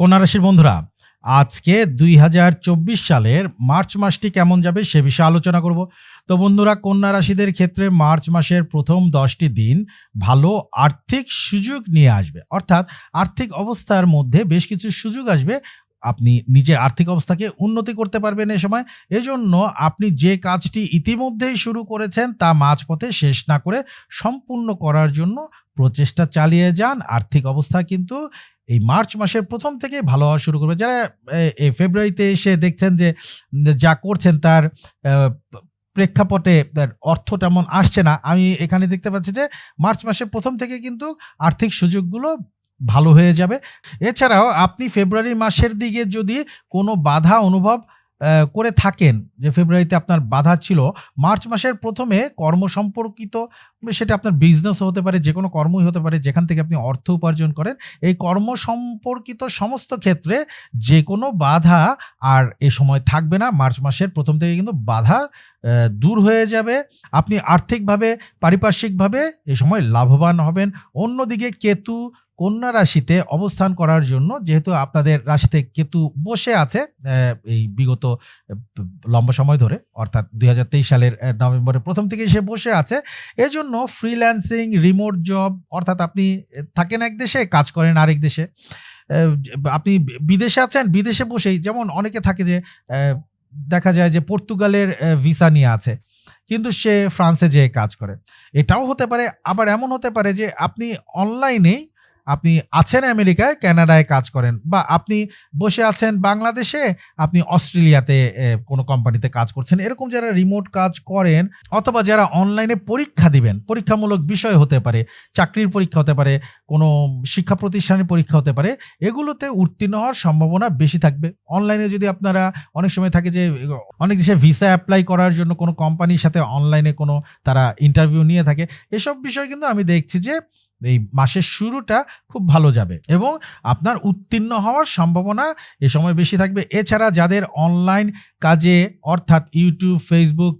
কন্যা রাশির বন্ধুরা, আজকে দুই হাজার চব্বিশ সালের মার্চ মাসটি কেমন যাবে সে বিষয়ে আলোচনা করব। তো বন্ধুরা, কন্যা রাশিদের ক্ষেত্রে মার্চ মাসের প্রথম দশটি দিন ভালো আর্থিক সুযোগ নিয়ে আসবে। অর্থাৎ আর্থিক অবস্থার মধ্যে বেশ কিছু সুযোগ আসবে। আপনি নিজের আর্থিক অবস্থাকে উন্নতি করতে পারবেন এ সময়। এজন্য আপনি যে কাজটি ইতিমধ্যেই শুরু করেছেন তা মাঝপথে শেষ না করে সম্পূর্ণ করার জন্য প্রচেষ্টা চালিয়ে যান। আর্থিক অবস্থা কিন্তু এই মার্চ মাসের প্রথম থেকে ভালো হওয়া শুরু করবে। যারা এই ফেব্রুয়ারিতে এসে দেখছেন যে, যা করছেন তার প্রেক্ষাপটে তার অর্থ তেমন আসছে না। আমি এখানে দেখতে পাচ্ছি যে, মার্চ মাসের প্রথম থেকে কিন্তু আর্থিক সুযোগগুলো ভালো হয়ে যাবে। এছাড়াও আপনি ফেব্রুয়ারি মাসের দিকে যদি কোনো বাধা অনুভব করে থাকেন, যে ফেব্রুয়ারিতে আপনার বাধা ছিল, মার্চ মাসের প্রথমে কর্ম সম্পর্কিত সেটা আপনার বিজনেস হতে পারে যে কোনো কর্মই হতে পারে, যেখান থেকে আপনি অর্থ উপার্জন করেন, এই কর্ম সম্পর্কিত সমস্ত ক্ষেত্রে যে কোনো বাধা আর এ সময় থাকবে না। মার্চ মাসের প্রথম থেকে কিন্তু বাধা দূর হয়ে যাবে। আপনি আর্থিকভাবে, পারিপার্শ্বিকভাবে এ সময় লাভবান হবেন। অন্যদিকে কেতু কন্যা রাশিতে অবস্থান করার জন্য, যেহেতু আপনাদের রাশিতে কেতু বসে আছে এই বিগত লম্বা সময় ধরে, অর্থাৎ দু হাজার তেইশ সালের নভেম্বরের প্রথম থেকে সে বসে আছে। এজন্য ফ্রিল্যান্সিং রিমোট জব অর্থাৎ আপনি থাকেন এক দেশে, কাজ করেন আরেক দেশে আপনি বিদেশে আছেন, বিদেশে বসেই, যেমন অনেকে থাকে যে দেখা যায় যে পর্তুগালের ভিসা নিয়ে আছে, কিন্তু সে ফ্রান্সে যেয়ে কাজ করে। এটাও হতে পারে, আবার এমন হতে পারে যে, আপনি অনলাইনেই আপনি আছেন আমেরিকায়, কানাডায় কাজ করেন বা আপনি বসে আছেন বাংলাদেশে, আপনি অস্ট্রেলিয়াতে কোনো কোম্পানিতে কাজ করছেন, এরকম যারা রিমোট কাজ করেন অথবা যারা অনলাইনে পরীক্ষা দিবেন, পরীক্ষামূলক বিষয় হতে পারে, চাকরির পরীক্ষা হতে পারে, কোনো শিক্ষা প্রতিষ্ঠানের পরীক্ষা হতে পারে, এগুলোতে উত্তীর্ণ হওয়ার সম্ভাবনা বেশি থাকবে। অনলাইনে যদি আপনারা অনেক সময় থাকে যে, অনেক দেশে ভিসা অ্যাপ্লাই করার জন্য কোনো কোম্পানির সাথে অনলাইনে কোনো তারা ইন্টারভিউ নিয়ে থাকে, এসব বিষয় কিন্তু আমি দেখছি যে এই মাসের শুরুটা খুব ভালো যাবে এবং আপনার উত্তীর্ণ হওয়ার সম্ভাবনা এ সময় বেশি থাকবে। এছাড়া যাদের অনলাইন কাজে, অর্থাৎ ইউটিউব ফেসবুক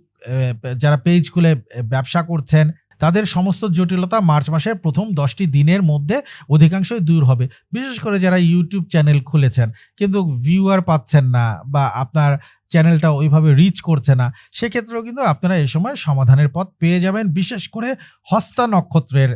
যারা পেজ খুলে ব্যবসা করছেন, তাদের সমস্ত জটিলতা মার্চ মাসের প্রথম দশটি দিনের মধ্যে অধিকাংশই দূর হবে। বিশেষ করে যারা ইউটিউব চ্যানেল খুলেছেন, কিন্তু ভিউয়ার পাচ্ছেন না বা আপনার চ্যানেলটা ওইভাবে রিচ করছে না, সেক্ষেত্রেও কিন্তু আপনারা এ সময় সমাধানের পথ পেয়ে যাবেন। বিশেষ করে হস্তা নক্ষত্রের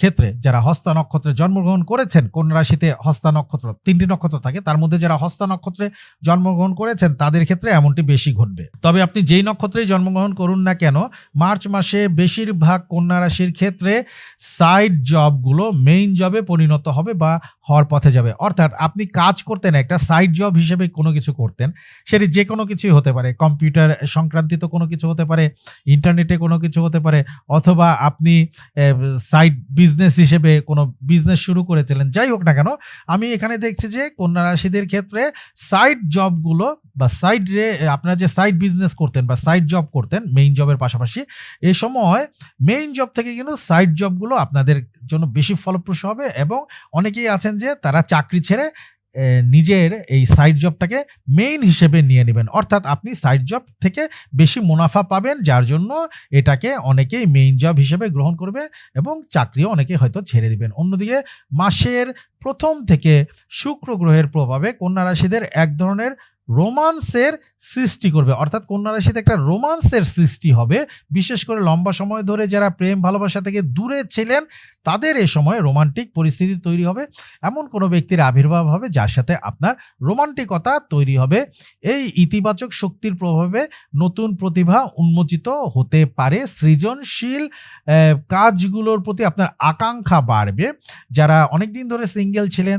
ক্ষেত্রে যারা হস্তা নক্ষত্রে জন্মগ্রহণ করেছেন, কোন রাশিতে হস্তা নক্ষত্র, তিনটি নক্ষত্র থাকে, তার মধ্যে যারা হস্তা নক্ষত্রে জন্মগ্রহণ করেছেন, তাদের ক্ষেত্রে এমনটি বেশি ঘটবে। তবে আপনি যেই নক্ষত্রেই জন্মগ্রহণ করুন না কেন, মার্চ মাসে বেশিরভাগ কন্যা রাশির ক্ষেত্রে সাইড জবগুলো মেইন জবে পরিণত হবে বা হওয়ার পথে যাবে। অর্থাৎ আপনি কাজ করতেন, একটা সাইড জব হিসেবে কোনো কিছু করতেন, সেটি যে কোনো কিছুই হতে পারে কম্পিউটার সংক্রান্তিত কোনো কিছু হতে পারে ইন্টারনেটে কোনো কিছু হতে পারে, অথবা আপনি সাইড বিজনেস হিসেবে কোনো বিজনেস শুরু করেছিলেন, যাই হোক না কেন, আমি এখানে দেখছি যে কন্যা রাশিদের ক্ষেত্রে সাইড জবগুলো বা সাইড রে, আপনারা যে সাইড বিজনেস করতেন বা সাইড জব করতেন মেইন জবের পাশাপাশি, এ সময় মেইন জব থেকে কিন্তু সাইড জবগুলো আপনাদের জন্য বেশি ফলপ্রসূ হবে এবং অনেকেই আছেন যে তারা চাকরি ছেড়ে নিজের এই সাইড জবটাকে মেইন হিসেবে নিয়ে নেবেন। অর্থাৎ আপনি সাইড জব থেকে বেশি মুনাফা পাবেন, যার জন্য এটাকে অনেকেই মেইন জব হিসেবে গ্রহণ করবে এবং চাকরিও অনেকে হয়তো ছেড়ে দিবেন। অন্যদিকে মাসের প্রথম থেকে শুক্র গ্রহের প্রভাবে কন্যা রাশিদের এক ধরনের রোমান্সের সৃষ্টি করবে। অর্থাৎ কন্যা রাশিতে একটা রোমান্সের সৃষ্টি হবে। বিশেষ করে লম্বা সময় ধরে যারা প্রেম, ভালোবাসা থেকে দূরে ছিলেন, তাদের এ সময় রোমান্টিক পরিস্থিতি তৈরি হবে। এমন কোনো ব্যক্তির আবির্ভাব হবে যার সাথে আপনার রোমান্টিকতা তৈরি হবে। এই ইতিবাচক শক্তির প্রভাবে নতুন প্রতিভা উন্মোচিত হতে পারে। সৃজনশীল কাজগুলোর প্রতি আপনার আকাঙ্ক্ষা বাড়বে। যারা অনেক দিন ধরে সিঙ্গেল ছিলেন,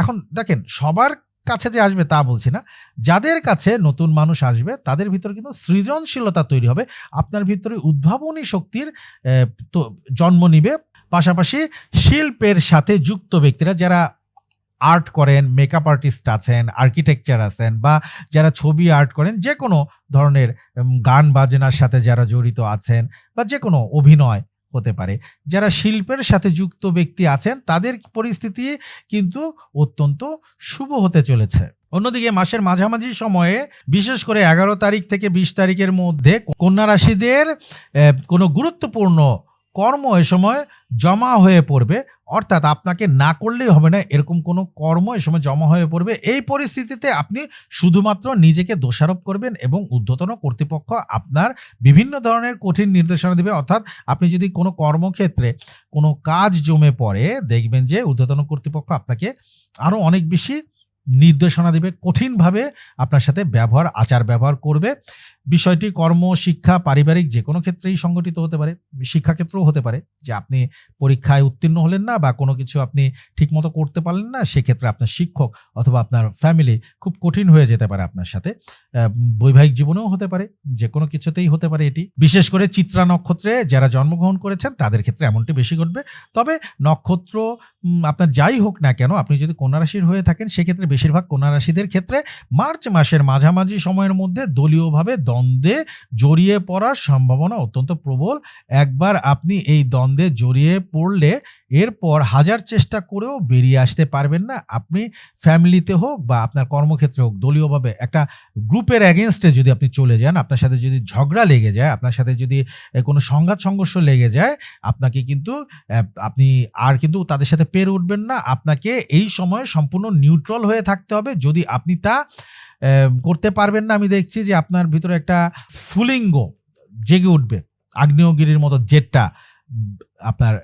এখন দেখেন সবার কাছে যে আসবে তা বলছি না। যাদের কাছে নতুন মানুষ আসবে, তাদের ভিতরে কিন্তু সৃজনশীলতা তৈরি হবে। আপনার ভিতরে উদ্ভাবনী শক্তির জন্ম নিবে। পাশাপাশি শিল্পের সাথে যুক্ত ব্যক্তিরা যারা আর্ট করেন মেকআপ আর্টিস্ট আছেন আর্কিটেকচার আছেন বা যারা ছবি আর্ট করেন যে কোনো ধরনের গান বাজনার সাথে যারা জড়িত আছেন বা যে কোনো অভিনয় হতে পারে। যারা শিল্পের সাথে যুক্ত ব্যক্তি আছেন, তাদের পরিস্থিতি কিন্তু অত্যন্ত শুভ হতে চলেছে। অন্যদিকে মাসের মাঝামাঝি সময়ে, বিশেষ করে এগারো তারিখ থেকে বিশ তারিখের মধ্যে কন্যা রাশিদের কোনো গুরুত্বপূর্ণ কর্ম এ সময় জমা হয়ে পড়বে, অর্থাৎ আপনাকে না করলেই হবে না, এরকম কোনো কর্ম এ সময় জমা হয়ে পড়বে, এই পরিস্থিতিতে আপনি শুধুমাত্র নিজেকে দোষারোপ করবেন এবং ঊর্ধ্বতন কর্তৃপক্ষ আপনার বিভিন্ন ধরনের কঠিন নির্দেশনা দেবে। অর্থাৎ আপনি যদি কোনো কর্মক্ষেত্রে কোনো কাজ জমে পড়ে, দেখবেন যে ঊর্ধ্বতন কর্তৃপক্ষ আপনাকে আরও অনেক বেশি নির্দেশনা দেবে, কঠিনভাবে আপনার সাথে ব্যবহার আচার ব্যবহার করবে। বিষয়টি কর্ম, শিক্ষা, পারিবারিক যে কোনো ক্ষেত্রেই সংগঠিত হতে পারে শিক্ষাক্ষেত্রেও হতে পারে, যে আপনি পরীক্ষায় উত্তীর্ণ হলেন না বা কোনো কিছু আপনি ঠিকমতো করতে পারলেন না, সেক্ষেত্রে আপনার শিক্ষক অথবা আপনার ফ্যামিলি খুব কঠিন হয়ে যেতে পারে আপনার সাথে। বৈবাহিক জীবনেও হতে পারে, যে কোনো কিছুতেই হতে পারে এটি। বিশেষ করে চিত্রা নক্ষত্রে যারা জন্মগ্রহণ করেছেন, তাদের ক্ষেত্রে এমনটি বেশি ঘটবে। তবে নক্ষত্র আপনার যাই হোক না কেন, আপনি যদি কন্যা রাশির হয়ে থাকেন, সেক্ষেত্রে বেশিরভাগ কন্যা রাশিদের ক্ষেত্রে মার্চ মাসের মাঝামাঝি সময়ের মধ্যে দলীয়ভাবে দ্বন্দ্বে জড়িয়ে পড়ার সম্ভাবনা অত্যন্ত প্রবল। একবার আপনি এই দ্বন্দ্বে জড়িয়ে পড়লে এরপর হাজার চেষ্টা করেও বেরিয়ে আসতে পারবেন না। আপনি ফ্যামিলিতে হোক বা আপনার কর্মক্ষেত্রে হোক, দলীয়ভাবে একটা গ্রুপের অ্যাগেনস্টে যদি আপনি চলে যান, আপনার সাথে যদি ঝগড়া লেগে যায়, আপনার সাথে যদি কোনো সংঘাত সংঘর্ষ লেগে যায়, আপনাকে কিন্তু আপনি আর কিন্তু তাদের সাথে পেরে উঠবেন না। আপনাকে এই সময় সম্পূর্ণ নিউট্রাল হয়ে থাকতে হবে। যদি আপনি তা করতে পারবেন না। আমি দেখছি যে আপনার ভিতরে একটা স্ফুলিঙ্গ জেগে উঠবে। আগ্নেয়গিরির মতো জেটটা আপনার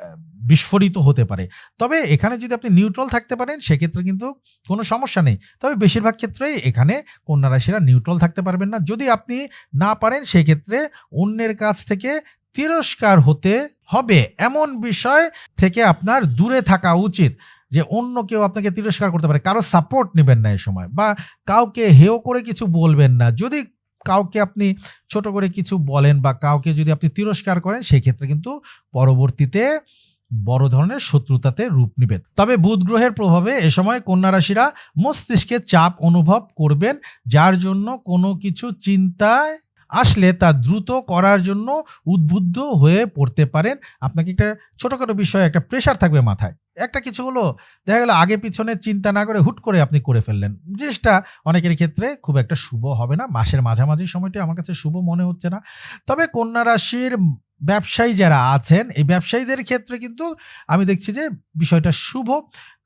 বিস্ফোরিত হতে পারে। তবে এখানে যদি আপনি নিউট্রাল থাকতে পারেন, সেক্ষেত্রে কিন্তু কোনো সমস্যা নেই। তবে বেশিরভাগ ক্ষেত্রেই এখানে কন্যা রাশিরা নিউট্রাল থাকতে পারবেন না। যদি আপনি না পারেন, সেক্ষেত্রে অন্যের কাছ থেকে তিরস্কার হতে হবে। এমন বিষয় থেকে আপনার দূরে থাকা উচিত। যে অন্য কেউ আপনাকে তিরস্কার করতে পারে, কারও সাপোর্ট নেবেন না এই সময় বা কাউকে হেয় করে কিছু বলবেন না। যদি কাউকে আপনি ছোট করে কিছু বলেন বা কাউকে যদি আপনি তিরস্কার করেন, সেক্ষেত্রে কিন্তু পরবর্তীতে বড় ধরনের শত্রুতাতে রূপ নেবে তবে বুধ গ্রহের প্রভাবে এ সময় কন্যা রাশিরা মস্তিষ্কে চাপ অনুভব করবেন, যার জন্য কোনো কিছু চিন্তায় আসলে তা দ্রুত করার জন্য উদ্বুদ্ধ হয়ে পড়তে পারেন। আপনাকে একটা ছোটোখাটো বিষয়ে একটা প্রেশার থাকবে মাথায়। একটা কিছু হলো, দেখা গেলো আগে পিছনে চিন্তা না করে হুট করে আপনি করে ফেললেন। জিনিসটা অনেকের ক্ষেত্রে খুব একটা শুভ হবে না, মাসের মাঝামাঝি সময়টি আমার কাছে শুভ মনে হচ্ছে না। তবে কন্যা রাশির ব্যবসায়ী যারা আছেন, এই ব্যবসায়ীদের ক্ষেত্রে কিন্তু আমি দেখছি যে বিষয়টা শুভ।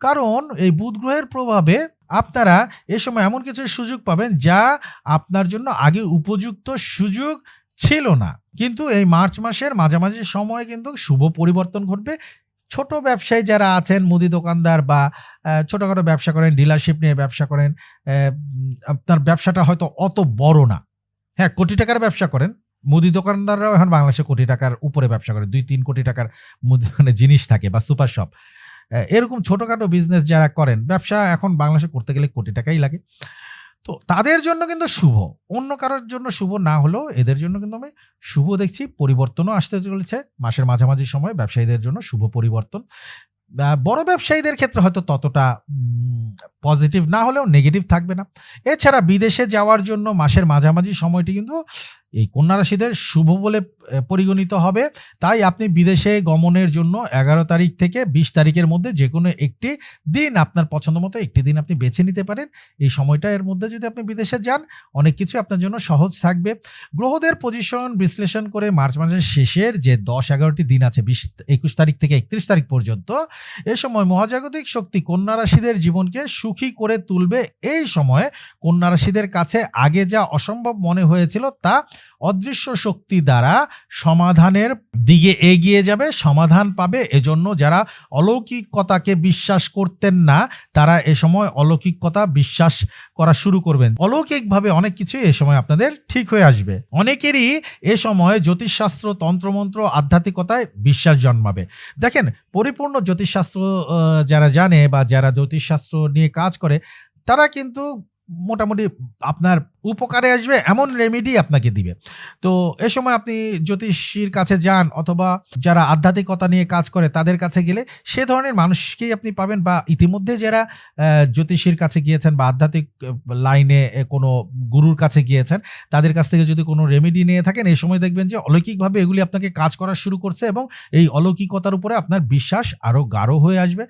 কারণ এই বুধ গ্রহের প্রভাবে আপনারা এ সময় এমন কিছু সুযোগ পাবেন যা আপনার জন্য আগে উপযুক্ত সুযোগ ছিল না। কিন্তু এই মার্চ মাসের মাঝামাঝি সময়ে কিন্তু শুভ পরিবর্তন ঘটবে। ছোট ব্যবসায়ী যারা আছেন, মুদি দোকানদার বা ছোটখাটো ব্যবসা করেন ডিলারশিপ নিয়ে ব্যবসা করেন আপনার ব্যবসাটা হয়তো অত বড় না। হ্যাঁ কোটি টাকার ব্যবসা করেন, মুদি দোকানদাররাও এখন বাংলাদেশে কোটি টাকার উপরে ব্যবসা করে, দুই তিন কোটি টাকার মুদি দোকানে জিনিস থাকে বা সুপার শপ। এরকম ছোটোখাটো বিজনেস যারা করেন, ব্যবসা এখন বাংলাদেশে করতে গেলে কোটি টাকাই লাগে। তো তাদের জন্য কিন্তু শুভ। অন্য কারোর জন্য শুভ না হলেও এদের জন্য কিন্তু আমি শুভ দেখছি। পরিবর্তনও আসতে চলেছে। মাসের মাঝামাঝি সময় ব্যবসায়ীদের জন্য শুভ পরিবর্তন। বড় ব্যবসায়ীদের ক্ষেত্রে হয়তো ততটা পজিটিভ না হলেও নেগেটিভ থাকবে না। এছাড়া বিদেশে যাওয়ার জন্য মাসের মাঝামাঝি সময়টি কিন্তু এই কন্যা রাশিদের শুভ বলে পরিগণিত হবে। তাই আপনি বিদেশে গমনের জন্য এগারো তারিখ থেকে বিশ তারিখের মধ্যে যে কোনো একটি দিন আপনার পছন্দ মতো একটি দিন আপনি বেছে নিতে পারেন। এই সময়টা এর মধ্যে যদি আপনি বিদেশে যান, অনেক কিছু আপনার জন্য সহজ থাকবে। গ্রহদের পজিশন বিশ্লেষণ করে মার্চ মাসের শেষের যে দশ এগারোটি দিন আছে, বিশ, একুশ তারিখ থেকে একত্রিশ তারিখ পর্যন্ত, এ সময় মহাজাগতিক শক্তি কন্যা রাশিদের জীবনকে সুখী করে তুলবে। এই সময়ে কন্যা রাশিদের কাছে আগে যা অসম্ভব মনে হয়েছিল তা অদৃশ্য শক্তি দ্বারা সমাধানের দিকে এগিয়ে যাবে, সমাধান পাবে। এজন্য যারা অলৌকিকতাকে বিশ্বাস করতেন না, তারা এ সময় অলৌকিকতা বিশ্বাস করা শুরু করবেন। অলৌকিকভাবে অনেক কিছুই এ সময় আপনাদের ঠিক হয়ে আসবে। অনেকেরই এ সময় জ্যোতিষশাস্ত্র, তন্ত্রমন্ত্র, আধ্যাত্মিকতায় বিশ্বাস জন্মাবে। দেখেন, পরিপূর্ণ জ্যোতিষশাস্ত্র যারা জানে বা যারা জ্যোতিষশাস্ত্র নিয়ে কাজ করে, তারা কিন্তু মোটামুটি আপনার উপকারে আসবে, এমন রেমেডি আপনাকে দিবে। তো এ সময় আপনি জ্যোতিষীর কাছে যান অথবা যারা আধ্যাত্মিকতা নিয়ে কাজ করে তাদের কাছে গেলে সে ধরনের মানুষকেই আপনি পাবেন বা ইতিমধ্যে যারা জ্যোতিষীর কাছে গিয়েছেন বা আধ্যাত্মিক লাইনে কোনো গুরুর কাছে গিয়েছেন, তাদের কাছ থেকে যদি কোনো রেমেডি নিয়ে থাকেন এই সময় দেখবেন যে অলৌকিকভাবে এগুলি আপনাকে কাজ করা শুরু করছে এবং এই অলৌকিকতার উপরে আপনার বিশ্বাস আরও গাঢ় হয়ে আসবে।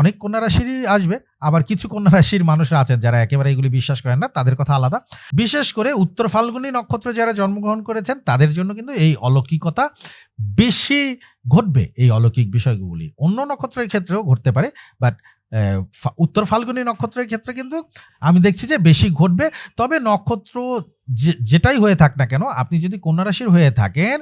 অনেক কন্যা রাশিরই আসবে, আবার কিছু কন্যা রাশির মানুষরা আছেন যারা একেবারে এগুলি বিশ্বাস করেন না, তাদের কথা আলাদা। বিশেষ করে উত্তর ফাল্গুনী নক্ষত্রে যারা জন্মগ্রহণ করেছেন, তাদের জন্য কিন্তু এই অলৌকিকতা বেশি ঘটবে, এই অলৌকিক বিষয়গুলি। অন্য নক্ষত্রের ক্ষেত্রেও ঘটতে পারে বাট উত্তর ফাল্গুনী নক্ষত্রের ক্ষেত্রে কিন্তু আমি দেখছি যে বেশি ঘটবে। তবে নক্ষত্র যেটাই হয়ে থাক না কেন, আপনি যদি কন্যা রাশির হয়ে থাকেন,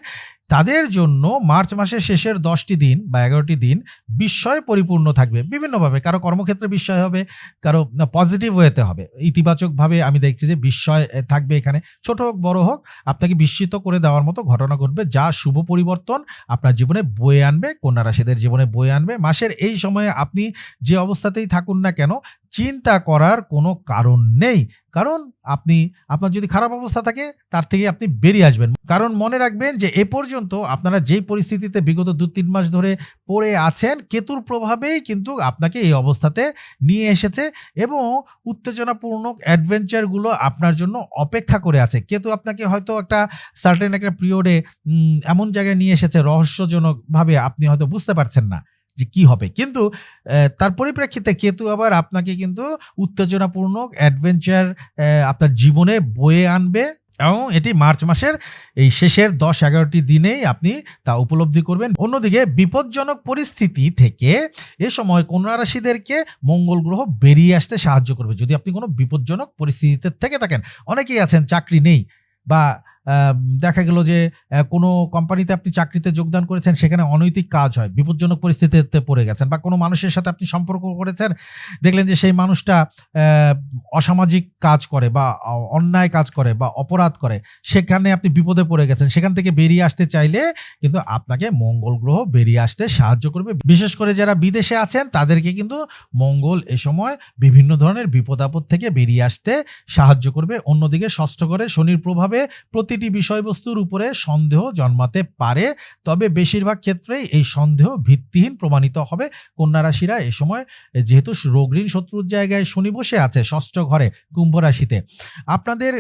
তাদের জন্য মার্চ মাসের শেষের দশটি দিন বা এগারোটি দিন বিস্ময় পরিপূর্ণ থাকবে বিভিন্নভাবে। কারও কর্মক্ষেত্রে বিস্ময় হবে, কারও পজিটিভ ওয়েতে হবে। ইতিবাচকভাবে আমি দেখছি যে বিস্ময় থাকবে এখানে। ছোট হোক, বড় হোক, আপনাকে বিস্মিত করে দেওয়ার মতো ঘটনা ঘটবে, যা শুভ পরিবর্তন আপনার জীবনে বয়ে আনবে, কন্যা রাশিদের জীবনে বয়ে আনবে। মাসের এই সময়ে আপনি যে অবস্থাতেই থাকুন না কেন চিন্তা করার কোনো কারণ নেই। কারণ আপনি, আপনার যদি খারাপ অবস্থা থাকে, তার থেকে আপনি বেরিয়ে আসবেন। কারণ মনে রাখবেন যে, এ পর্যন্ত আপনারা যেই পরিস্থিতিতে বিগত দু তিন মাস ধরে পড়ে আছেন, কেতুর প্রভাবেই কিন্তু আপনাকে এই অবস্থাতে নিয়ে এসেছে এবং উত্তেজনাপূর্ণ অ্যাডভেঞ্চারগুলো আপনার জন্য অপেক্ষা করে আছে। কেতু আপনাকে হয়তো একটা সার্টেন একটা পিরিয়ডে এমন জায়গায় নিয়ে এসেছে, রহস্যজনকভাবে, আপনি হয়তো বুঝতে পারছেন না। যে কি হবে। কিন্তু তার পরিপ্রেক্ষিতে কেতু আবার আপনাকে কিন্তু উত্তেজনাপূর্ণ অ্যাডভেঞ্চার আপনার জীবনে বয়ে আনবে এবং এটি মার্চ মাসের এই শেষের দশ এগারোটি দিনেই আপনি তা উপলব্ধি করবেন। অন্যদিকে বিপজ্জনক পরিস্থিতি থেকে এ সময় কন্যা রাশিদেরকে মঙ্গল গ্রহ বেরিয়ে আসতে সাহায্য করবে। যদি আপনি কোনো বিপজ্জনক পরিস্থিতিতে থেকে থাকেন, অনেকেই আছেন, চাকরি নেই বা দেখা গেল যে কোনো কোম্পানিতে আপনি চাকরিতে যোগদান করেছেন, সেখানে অনৈতিক কাজ হয়, বিপজ্জনক পরিস্থিতিতে পড়ে গেছেন বা কোনো মানুষের সাথে আপনি সম্পর্ক করেছেন, দেখলেন যে সেই মানুষটা অসামাজিক কাজ করে বা অন্যায় কাজ করে বা অপরাধ করে, সেখানে আপনি বিপদে পড়ে গেছেন, সেখান থেকে বেরিয়ে আসতে চাইলে কিন্তু আপনাকে মঙ্গল গ্রহ বেরিয়ে আসতে সাহায্য করবে। বিশেষ করে যারা বিদেশে আছেন, তাদেরকে কিন্তু মঙ্গল এ সময় বিভিন্ন ধরনের বিপদ আপদ থেকে বেরিয়ে আসতে সাহায্য করবে। অন্যদিকে ষষ্ঠ ঘরে শনির প্রভাবে প্রতিটি বিষয়বস্তুর উপরে সন্দেহ জন্মাতে পারে, তবে বেশিরভাগ ক্ষেত্রেই এই সন্দেহ ভিত্তিহীন প্রমাণিত হবে। কন্যা রাশিরা এ সময় যেহেতু রোগঋণ শত্রুর জায়গায় শনি বসে আছে, ষষ্ঠ ঘরে, কুম্ভ রাশিতে। আপনাদের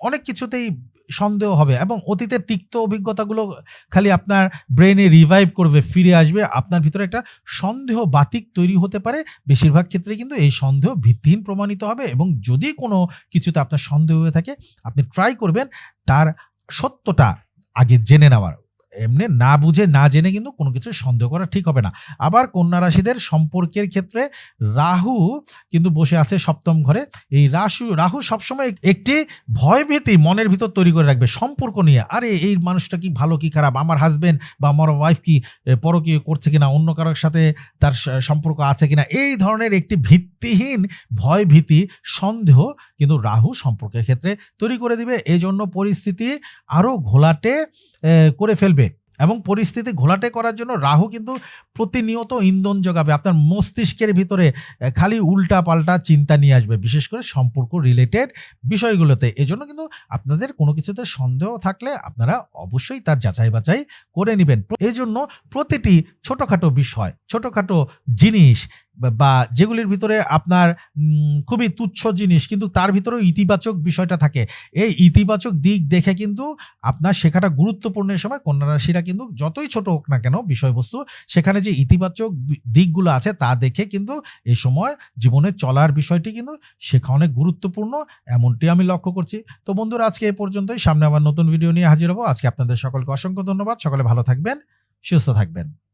অনেক কিছুতেই সন্দেহ হবে এবং অতীতের তিক্ত অভিজ্ঞতাগুলো খালি আপনার ব্রেনে রিভাইভ করবে, ফিরে আসবে। আপনার ভিতরে একটা সন্দেহ বাতিক তৈরি হতে পারে। বেশিরভাগ ক্ষেত্রে কিন্তু এই সন্দেহ ভিত্তিহীন প্রমাণিত হবে এবং যদি কোনো কিছুতে আপনার সন্দেহ হয়ে থাকে, আপনি ট্রাই করবেন তার সত্যটা আগে জেনে নেওয়ার। এমনি না বুঝে, না জেনে কিন্তু কোনো কিছু সন্দেহ করা ঠিক হবে না। আবার কন্যা রাশিদের সম্পর্কের ক্ষেত্রে রাহু কিন্তু বসে আছে সপ্তম ঘরে। এই রাহু রাহু সবসময় একটি ভয়ভীতি মনের ভিতর তৈরি করে রাখবে সম্পর্ক নিয়ে। আরে, এই মানুষটা কি ভালো, কি খারাপ? আমার হাজবেন্ড বা আমার ওয়াইফ কি পরকীয় করছে কিনা? অন্য কারোর সাথে তার সম্পর্ক আছে কিনা? এই ধরনের একটি ভিত্তিহীন ভয়ভীতি, সন্দেহ কিন্তু রাহু সম্পর্কের ক্ষেত্রে তৈরি করে দিবে। এই জন্য পরিস্থিতি আরও ঘোলাটে করে ফেলবে। এবং পরিস্থিতি ঘোলাটে করার জন্য রাহু কিন্তু প্রতিনিয়ত ইন্ধন যোগাবে আপনার মস্তিষ্কের ভিতরে খালি উল্টা পাল্টা চিন্তা নিয়ে আসবে, বিশেষ করে সম্পর্ক রিলেটেড বিষয়গুলোতে। এজন্য কিন্তু আপনাদের কোনো কিছুতে সন্দেহ থাকলে আপনারা অবশ্যই তার যাচাই বাছাই করে নেবেন। এই জন্য প্রতিটি ছোটোখাটো বিষয়, ছোটোখাটো জিনিস বা- যেগুলির ভিতরে আপনার খুবই তুচ্ছ জিনিস, কিন্তু তার ভিতরেও ইতিবাচক বিষয়টা থাকে। এই ইতিবাচক দিক দেখে কিন্তু আপনার শেখাটা গুরুত্বপূর্ণ সময়। কন্যা রাশিরা কিন্তু যতই ছোট হোক না কেন বিষয়বস্তু, সেখানে যে ইতিবাচক দিকগুলো আছে তা দেখে কিন্তু এই সময় জীবনে চলার বিষয়টি কিন্তু শেখা অনেক গুরুত্বপূর্ণ, এমনটি আমি লক্ষ্য করছি। তো বন্ধুরা, আজকে এই পর্যন্তই। সামনে আবার নতুন ভিডিও নিয়ে হাজির হব। আজকে আপনাদের সকলকে অসংখ্য ধন্যবাদ। সকলে ভালো থাকবেন, সুস্থ থাকবেন।